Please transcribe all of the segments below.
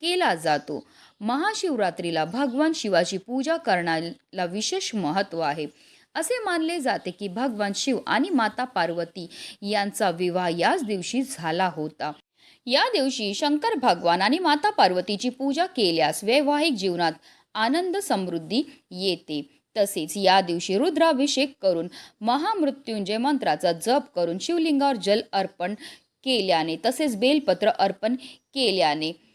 केला जातो. महाशिवरात्रीला भगवान शिवाची पूजा करण्याला विशेष महत्त्व आहे. असे मानले जाते की भगवान शिव आणि माता पार्वती यांचा विवाह याच दिवशी झाला होता. या दिवशी शंकर भगवान आणि माता पार्वतीची पूजा केल्यास वैवाहिक जीवनात आनंद समृद्धी येते. तसेच या दिवशी रुद्राभिषेक करून महामृत्युंजय मंत्राचा जप करून शिवलिंगावर जल अर्पण केल्याने तसेच बेलपत्र अर्पण केल्याने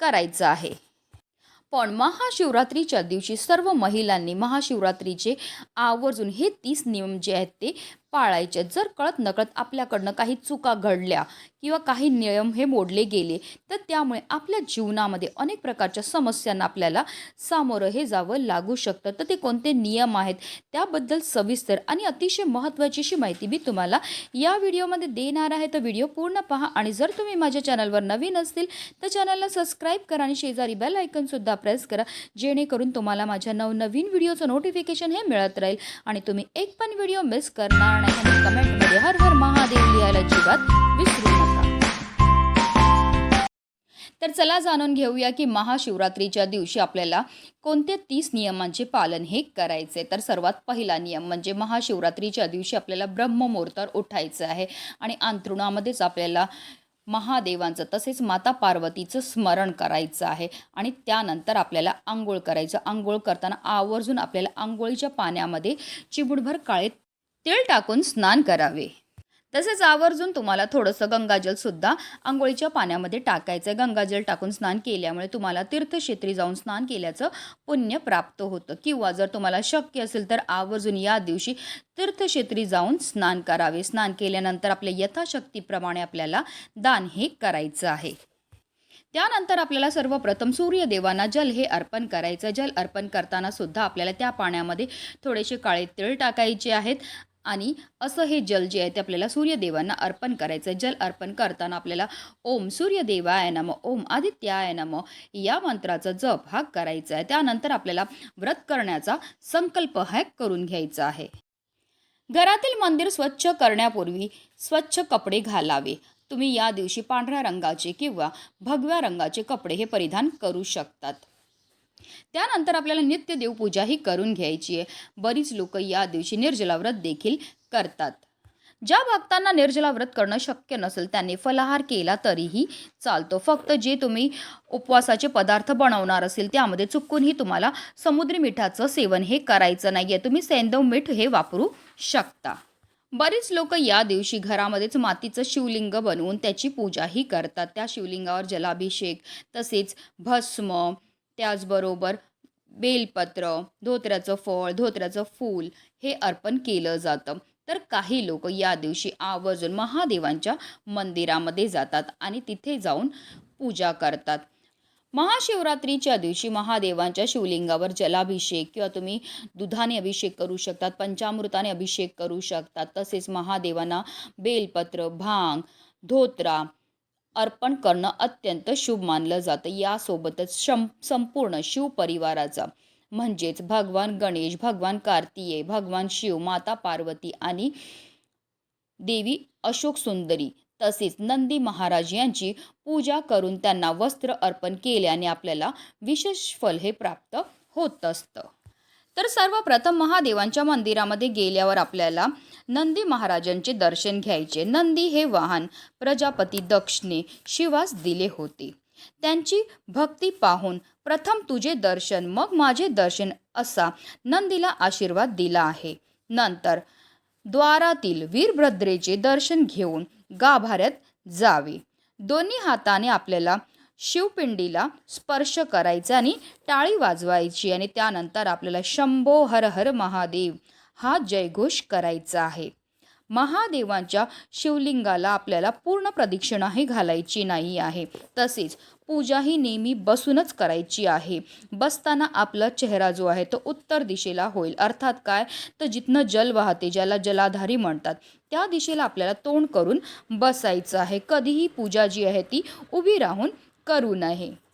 करायचं आहे. पण महाशिवरात्रीच्या दिवशी सर्व महिलांनी महाशिवरात्रीचे आवर्जून हे तीस नियम जे आहेत ते पाळायचे. जर कळत नकळत आपल्याकडनं काही चुका घडल्या किंवा काही नियम हे मोडले गेले तर त्यामुळे आपल्या जीवनामध्ये अनेक प्रकारच्या समस्यांना आपल्याला सामोरं हे जावं लागू शकतं. तर ते कोणते नियम आहेत त्याबद्दल सविस्तर आणि अतिशय महत्त्वाची अशी माहिती मी तुम्हाला या व्हिडिओमध्ये देणार आहे. तर व्हिडिओ पूर्ण पहा आणि जर तुम्ही माझ्या चॅनलवर नवीन असतील तर चॅनलला सबस्क्राईब करा आणि शेजारी बेल आयकनसुद्धा प्रेस करा जेणेकरून तुम्हाला माझ्या नवनवीन व्हिडिओचं नोटिफिकेशन हे मिळत राहील आणि तुम्ही एक पण व्हिडिओ मिस करणार नाही आणि कमेंटमध्ये हर हर महादेव लिहायला अजिबात विसरू नका. तर चला जाणून घेऊया की महाशिवरात्रीच्या दिवशी आपल्याला कोणत्या तीस नियमांचे पालन हे करायचे? तर सर्वात पहिला नियम म्हणजे महाशिवरात्रीच्या दिवशी आपल्याला ब्रह्ममुहूर्तावर उठायचं आहे आणि अंथरुणामध्येच आपल्याला महादेवांचं तसेच माता पार्वतीचं स्मरण करायचं आहे आणि त्यानंतर आपल्याला आंघोळ करायचं. आंघोळ करताना आवर्जून आपल्याला आंघोळीच्या पाण्यामध्ये चिबुडभर काळे तेल टाकून स्नान करावे. तसेच आवर्जून तुम्हाला थोडंसं गंगाजलसुद्धा आंघोळीच्या पाण्यामध्ये टाकायचं आहे गंगाजल टाकून स्नान केल्यामुळे तुम्हाला तीर्थक्षेत्री जाऊन स्नान केल्याचं पुण्य प्राप्त होतं. किंवा जर तुम्हाला शक्य असेल तर आवर्जून या दिवशी तीर्थक्षेत्री जाऊन स्नान करावे. स्नान केल्यानंतर आपल्या यथाशक्तीप्रमाणे आपल्याला दान हे करायचं आहे. त्यानंतर आपल्याला सर्वप्रथम सूर्यदेवांना जल हे अर्पण करायचं जल अर्पण करताना सुद्धा आपल्याला त्या पाण्यामध्ये थोडेसे काळे तिळ टाकायचे आहेत. आणि असं हे जल जे आहे ते आपल्याला सूर्यदेवांना अर्पण करायचं आहे जल अर्पण करताना आपल्याला ओम सूर्यदेवाय नम ओम आदित्याय नम या मंत्राचा जप हा करायचा आहे त्यानंतर आपल्याला व्रत करण्याचा संकल्प हा करून घ्यायचा आहे. घरातील मंदिर स्वच्छ करण्यापूर्वी स्वच्छ कपडे घालावे. तुम्ही या दिवशी पांढऱ्या रंगाचे किंवा भगव्या रंगाचे कपडे हे परिधान करू शकतात. त्यानंतर आपल्याला नित्य देवपूजाही करून घ्यायची आहे. बरीच लोक या दिवशी निर्जला व्रत देखील करतात. ज्या भक्तांना निर्जला व्रत करणं शक्य नसेल त्यांनी फलाहार केला तरीही चालतो. फक्त जे तुम्ही उपवासाचे पदार्थ बनवणार असेल त्यामध्ये चुकूनही तुम्हाला समुद्री मिठाचं सेवन हे करायचं नाही आहे तुम्ही सैंदव मीठ हे वापरू शकता. बरीच लोक या दिवशी घरामध्येच मातीचं शिवलिंग बनवून त्याची पूजाही करतात. त्या शिवलिंगावर जलाभिषेक तसेच भस्म त्याचबरोबर बेलपत्र धोत्र्याचं फळ धोत्र्याचं फूल हे अर्पण केलं जातं. तर काही लोक या दिवशी आवर्जून महादेवांच्या मंदिरामध्ये जातात आणि तिथे जाऊन पूजा करतात. महाशिवरात्रीच्या दिवशी महादेवांच्या शिवलिंगावर जलाभिषेक किंवा तुम्ही दुधाने अभिषेक करू शकतात पंचामृताने अभिषेक करू शकतात. तसेच महादेवांना बेलपत्र भांग धोत्रा अर्पण करणं अत्यंत शुभ मानलं जातं. यासोबतच शं संपूर्ण शिवपरिवाराचा म्हणजेच भगवान गणेश भगवान कार्तिये भगवान शिव माता पार्वती आणि देवी अशोक सुंदरी तसेच नंदी महाराज यांची पूजा करून त्यांना वस्त्र अर्पण केल्याने आपल्याला विशेष फल हे प्राप्त होत असतं. तर सर्वप्रथम महादेवांच्या मंदिरामध्ये गेल्यावर आपल्याला नंदी महाराजांचे दर्शन घ्यायचे. नंदी हे वाहन प्रजापती दक्षने शिवास दिले होते. त्यांची भक्ती पाहून प्रथम तुझे दर्शन मग माझे दर्शन असा नंदीला आशीर्वाद दिला आहे. नंतर द्वारातील वीरभद्रेचे दर्शन घेऊन गाभाऱ्यात जावे. दोन्ही हाताने आपल्याला शिवपिंडीला स्पर्श करायचा आणि टाळी वाजवायची आणि त्यानंतर आपल्याला शंभो हर हर महादेव हा जयघोष करायचा आहे. महादेवांच्या शिवलिंगाला आपल्याला पूर्ण प्रदक्षिणाही घालायची नाही आहे. तसेच पूजा ही नेहमी बसूनच करायची आहे. बसताना आपला चेहरा जो आहे तो उत्तर दिशेला होईल. अर्थात काय? तर जिथनं जल वाहते ज्याला जलाधारी म्हणतात त्या दिशेला आपल्याला तोंड करून बसायचं आहे. कधीही पूजा जी आहे ती उभी राहून करू नये.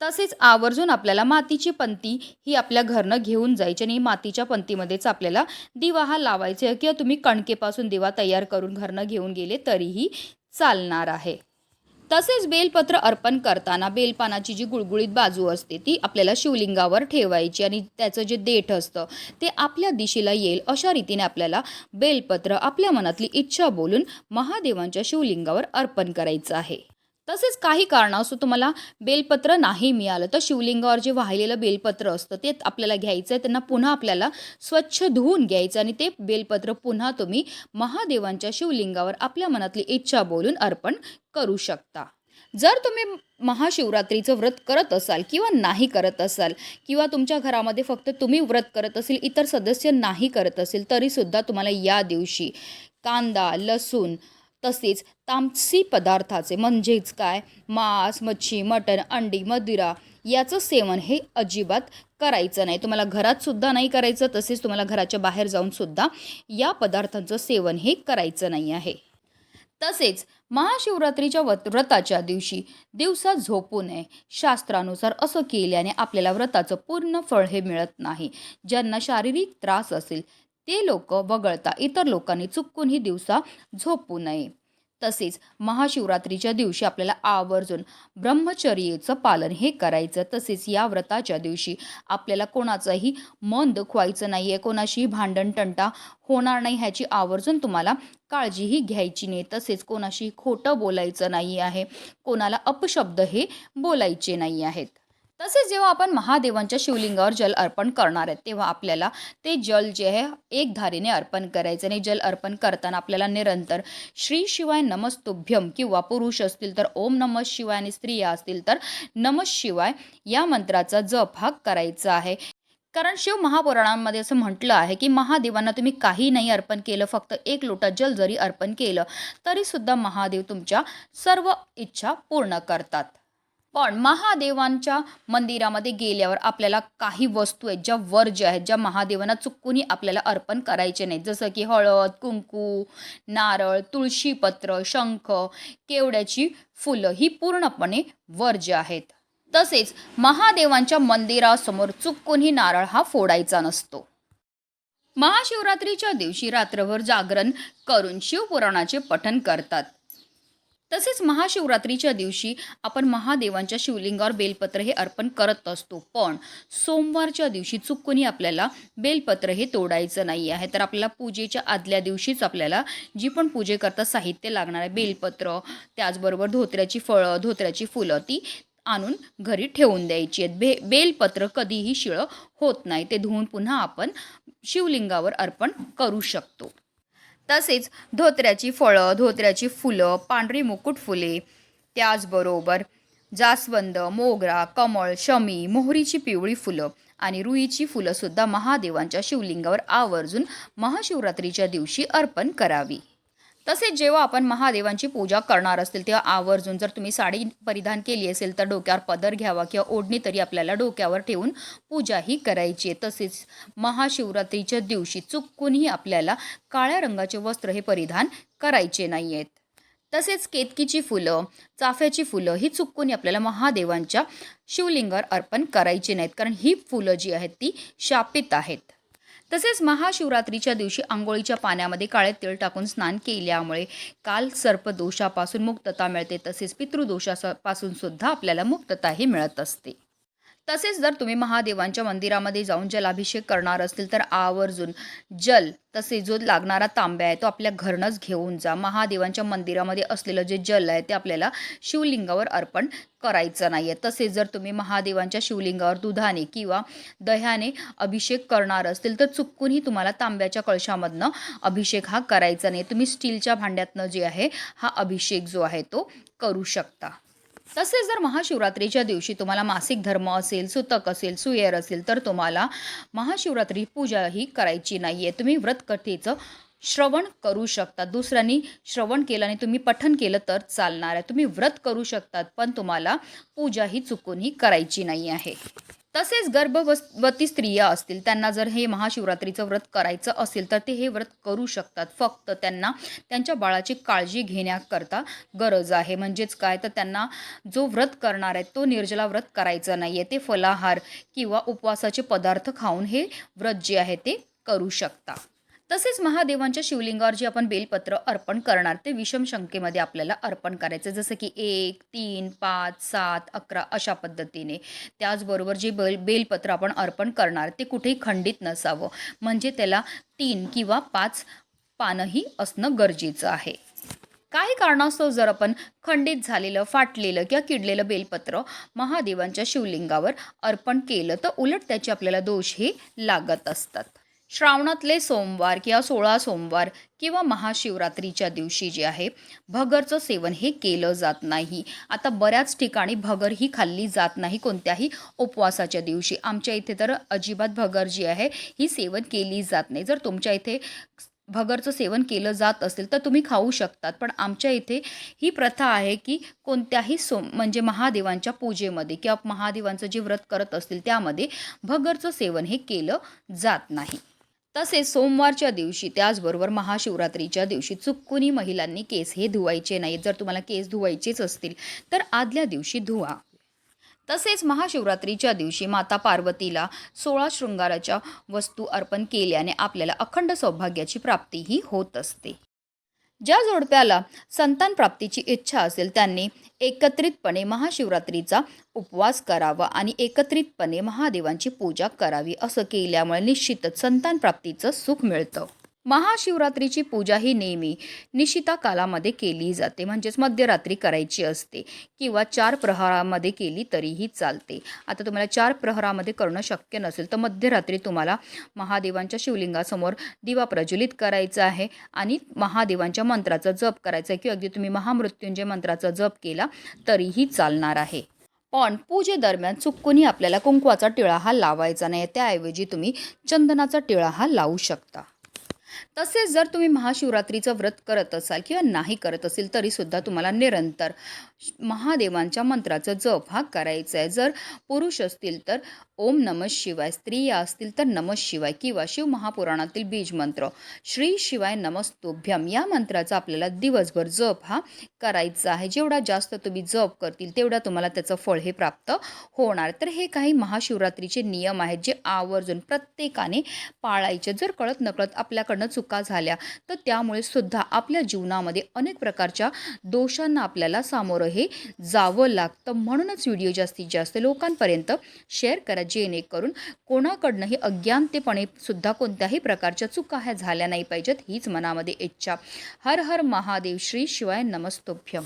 तसेच आवर्जून आपल्याला मातीची पंती ही आपल्या घरनं घेऊन जायची आणि मातीच्या पंतीमध्येच आपल्याला दिवा हा लावायचा आहे किंवा तुम्ही कणकेपासून दिवा तयार करून घरनं घेऊन गेले तरीही चालणार आहे. तसेच बेलपत्र अर्पण करताना बेलपानाची जी गुळगुळीत बाजू असते ती आपल्याला शिवलिंगावर ठेवायची आणि त्याचं जे देठ असतं ते आपल्या दिशेला येईल अशा रीतीने आपल्याला बेलपत्र आपल्या मनातली इच्छा बोलून महादेवांच्या शिवलिंगावर अर्पण करायचं आहे. तसेच काही कारणास्तव तुम्हाला बेलपत्र नाही मिळालं. तर शिवलिंगावर जे वाहिलेलं बेलपत्र असतं ते आपल्याला घ्यायचं आहे त्यांना पुन्हा आपल्याला स्वच्छ धुवून घ्यायचं आणि ते बेलपत्र पुन्हा तुम्ही महादेवांच्या शिवलिंगावर आपल्या मनातली इच्छा बोलून अर्पण करू शकता. जर तुम्ही महाशिवरात्रीचं व्रत करत असाल किंवा नाही करत असाल किंवा तुमच्या घरामध्ये फक्त तुम्ही व्रत करत असेल इतर सदस्य नाही करत असेल तरीसुद्धा तुम्हाला या दिवशी कांदा लसूण तसेच तामसी पदार्थाचे म्हणजेच काय? मांस मच्छी मटण अंडी मदिरा याचं सेवन हे अजिबात करायचं नाही. तुम्हाला घरात सुद्धा नाही करायचं तसेच तुम्हाला घराच्या बाहेर जाऊन सुद्धा या पदार्थांचं सेवन हे करायचं नाही आहे. तसेच महाशिवरात्रीच्या व्रत व्रताच्या दिवशी दिवसा झोपू नये. शास्त्रानुसार असं केल्याने आपल्याला व्रताचं पूर्ण फळ हे मिळत नाही. ज्यांना शारीरिक त्रास असेल ते लोक वगळता इतर लोकांनी चुकूनही दिवसा झोपू नये. तसेच महाशिवरात्रीच्या दिवशी आपल्याला आवर्जून ब्रह्मचर्येचं पालन हे करायचं. तसेच या व्रताच्या दिवशी आपल्याला कोणाचंही मन दुखवायचं नाही आहे कोणाशीही भांडण तंटा होणार नाही ह्याची आवर्जून तुम्हाला काळजीही घ्यायची नाही. तसेच कोणाशी खोटं बोलायचं नाही आहे कोणाला अपशब्द हे बोलायचे नाही आहेत तसेच जेव्हा आपण महादेवांच्या शिवलिंगावर जल अर्पण करणार आहेत तेव्हा आपल्याला ते जल जे आहे एक धारीने अर्पण करायचं आणि जल अर्पण करताना आपल्याला निरंतर श्री शिवाय नमस्तुभ्यम किंवा पुरुष असतील तर ओम नम शिवाय आणि स्त्रिया असतील तर नम शिवाय या मंत्राचा जप हा करायचा आहे. कारण शिव महापुराणांमध्ये असं म्हटलं आहे की महादेवांना तुम्ही काही नाही अर्पण केलं फक्त एक लोटा जल जरी अर्पण केलं तरीसुद्धा महादेव तुमच्या सर्व इच्छा पूर्ण करतात. पण महादेवांच्या मंदिरामध्ये गेल्यावर आपल्याला काही वस्तू आहेत ज्या वर्ज्य आहेत ज्या महादेवांना चुकूनही आपल्याला अर्पण करायचे नाहीत. जसं की हळद कुंकू नारळ तुळशीपत्र शंख केवड्याची फुलं ही पूर्णपणे वर्ज्य आहेत. तसेच महादेवांच्या मंदिरासमोर चुकूनही नारळ हा फोडायचा नसतो. महाशिवरात्रीच्या दिवशी रात्रभर जागरण करून शिवपुराणाचे पठण करतात. तसेच महाशिवरात्रीच्या दिवशी आपण महादेवांच्या शिवलिंगावर बेलपत्र हे अर्पण करत असतो. पण सोमवारच्या दिवशी चुकूनही आपल्याला बेलपत्र हे तोडायचं नाही आहे. तर आपल्याला पूजेच्या आदल्या दिवशीच आपल्याला जी पण पूजेकरता साहित्य लागणार आहे बेलपत्र त्याचबरोबर धोत्र्याची फळं धोत्र्याची फुलं ती आणून घरी ठेवून द्यायची आहेत. बे बेलपत्र कधीही शिळं होत नाही. ते धुवून पुन्हा आपण शिवलिंगावर अर्पण करू शकतो. तसेच धोत्र्याची फळं धोत्र्याची फुलं पांढरी मुकुट फुले. त्याचबरोबर जास्वंद मोगरा कमळ शमी मोहरीची पिवळी फुलं आणि रुईची फुलंसुद्धा महादेवांच्या शिवलिंगावर आवर्जून महाशिवरात्रीच्या दिवशी अर्पण करावी. तसेच जेव्हा आपण महादेवांची पूजा करणार असतील तेव्हा आवर्जून जर तुम्ही साडी परिधान केली असेल तर डोक्यावर पदर घ्यावा किंवा ओढणी तरी आपल्याला डोक्यावर ठेवून पूजाही करायची आहे. तसेच महाशिवरात्रीच्या दिवशी चुकूनही आपल्याला काळ्या रंगाचे वस्त्र हे परिधान करायचे नाही आहेत तसेच केतकीची फुलं चाफ्याची फुलं ही चुकून आपल्याला महादेवांच्या शिवलिंगावर अर्पण करायची नाहीत. कारण ही फुलं जी आहेत ती शापित आहेत. तसेच महाशिवरात्रीच्या दिवशी आंघोळीच्या पाण्यामध्ये काळे तेल टाकून स्नान केल्यामुळे काल सर्पदोषापासून मुक्तता मिळते. तसेच पितृदोषापासून सुद्धा आपल्याला मुक्तताही मिळत असते. तसेच जर तुम्ही महादेवांच्या मंदिरामध्ये जाऊन जलाभिषेक करणार असतील तर आवर्जून जल तसे जो लागणारा तांब्या आहे तो आपल्या घरनंच घेऊन जा. महादेवांच्या मंदिरामध्ये असलेलं जे जल आहे ते आपल्याला शिवलिंगावर अर्पण करायचं नाही आहे तसेच जर तुम्ही महादेवांच्या शिवलिंगावर दुधाने किंवा दह्याने अभिषेक करणार असतील तर चुकूनही तुम्हाला तांब्याच्या कळशामधनं अभिषेक हा करायचा नाही. तुम्ही स्टीलच्या भांड्यातनं जे आहे हा अभिषेक जो आहे तो करू शकता. तसेच जर महाशिवरात्रीच्या दिवशी तुम्हाला मासिक धर्म असेल सुतक असेल सुयर असेल तर तुम्हाला महाशिवरात्री पूजा ही करायची नाही आहे तुम्ही व्रतकथेचं श्रवण करू शकता. दुसऱ्यांनी श्रवण केलं आणि तुम्ही पठन केलं तर चालणार आहे. तुम्ही व्रत करू शकतात पण तुम्हाला पूजा ही चुकूनही करायची नाही आहे तसेच गर्भवती स्त्रिया असतील त्यांना जर हे महाशिवरात्रीचं व्रत करायचं असेल तर ते हे व्रत करू शकतात. फक्त त्यांना त्यांच्या बाळाची काळजी घेण्याकरता गरज आहे. म्हणजेच काय? तर त्यांना जो व्रत करणार आहे तो निर्जला व्रत करायचं नाही आहे ते फलाहार किंवा उपवासाचे पदार्थ खाऊन हे व्रत जे आहे ते करू शकता. तसेच महादेवांच्या शिवलिंगावर जे आपण बेलपत्र अर्पण करणार ते विषम शंकेमध्ये आपल्याला अर्पण करायचं जसं की एक तीन पाच सात अकरा अशा पद्धतीने. त्याचबरोबर जे बेल बेलपत्र आपण अर्पण करणार ते कुठेही खंडित नसावं. म्हणजे त्याला तीन किंवा पाच पानंही असणं गरजेचं आहे. काही कारणास्तव जर आपण खंडित झालेलं फाटलेलं किंवा किडलेलं बेलपत्र महादेवांच्या शिवलिंगावर अर्पण केलं तर उलट त्याचे आपल्याला दोष हे लागत असतात. श्रावणातले सोमवार किंवा सोळा सोमवार किंवा महाशिवरात्रीच्या दिवशी जे आहे भगरचं सेवन हे केलं जात नाही. आता बऱ्याच ठिकाणी भगर ही खाल्ली जात नाही कोणत्याही उपवासाच्या दिवशी. आमच्या इथे तर अजिबात भगर जी आहे ही सेवन केली जात नाही. जर तुमच्या इथे भगरचं सेवन केलं जात असेल तर तुम्ही खाऊ शकतात. पण आमच्या इथे ही प्रथा आहे की कोणत्याही सो म्हणजे महादेवांच्या पूजेमध्ये किंवा महादेवांचं जे व्रत करत असतील त्यामध्ये भगरचं सेवन हे केलं जात नाही. तसेच सोमवारच्या दिवशी त्याचबरोबर महाशिवरात्रीच्या दिवशी चुकूनही महिलांनी केस हे धुवायचे नाहीत. जर तुम्हाला केस धुवायचेच असतील तर आदल्या दिवशी धुवा. तसेच महाशिवरात्रीच्या दिवशी माता पार्वतीला सोळा शृंगाराच्या वस्तू अर्पण केल्याने आपल्याला अखंड सौभाग्याची प्राप्तीही होत असते. ज्या जोडप्याला संतान प्राप्तीची इच्छा असेल त्यांनी एकत्रितपणे महाशिवरात्रीचा उपवास करावा आणि एकत्रितपणे महादेवांची पूजा करावी असं केल्यामुळे निश्चितच संतान प्राप्तीचं सुख मिळतं. महाशिवरात्रीची पूजा ही नेहमी निशिता कालामध्ये केली जाते. म्हणजेच मध्यरात्री करायची असते किंवा चार प्रहरामध्ये केली तरीही चालते. आता तुम्हाला चार प्रहरामध्ये करणं शक्य नसेल तर मध्यरात्री तुम्हाला महादेवांच्या शिवलिंगासमोर दिवा प्रज्वलित करायचा आहे आणि महादेवांच्या मंत्राचा जप करायचा आहे. किंवा अगदी तुम्ही महामृत्युंजय मंत्राचा जप केला तरीही चालणार आहे. पण पूजेदरम्यान चुकूनही आपल्याला कुंकवाचा टिळा हा लावायचा नाही. त्याऐवजी तुम्ही चंदनाचा टिळा हा लावू शकता. तसेच जर तुम्ही महाशिवरात्रीचं व्रत करत असाल किंवा नाही करत असेल तरीसुद्धा तुम्हाला निरंतर महादेवांच्या मंत्राचा जप हा करायचा आहे जर पुरुष असतील तर ओम नम शिवाय स्त्रिया असतील तर नम शिवाय किंवा शिव महापुराणातील बीज मंत्र श्री शिवाय नमस्तोभ्यम या मंत्राचा आपल्याला दिवसभर जप हा करायचा आहे. जेवढा जास्त तुम्ही जप करतील तेवढा तुम्हाला त्याचं फळ हे प्राप्त होणार. तर हे काही महाशिवरात्रीचे नियम आहेत जे आवर्जून प्रत्येकाने पाळायचे. जर कळत नकळत आपल्याकडनं चुका झाल्या तर त्यामुळे सुद्धा आपल्या जीवनामध्ये अनेक प्रकारच्या दोषांना आपल्याला सामोरं हे जावं लागतं. म्हणूनच व्हिडिओ जास्तीत जास्त लोकांपर्यंत शेअर करा जेणेकरून कोणाकडनंही अज्ञानतेपणे सुद्धा कोणत्याही प्रकारच्या चुका ह्या झाल्या नाही पाहिजेत हीच मनामध्ये इच्छा. हर हर महादेव श्री शिवाय नमस्तोभ्यम.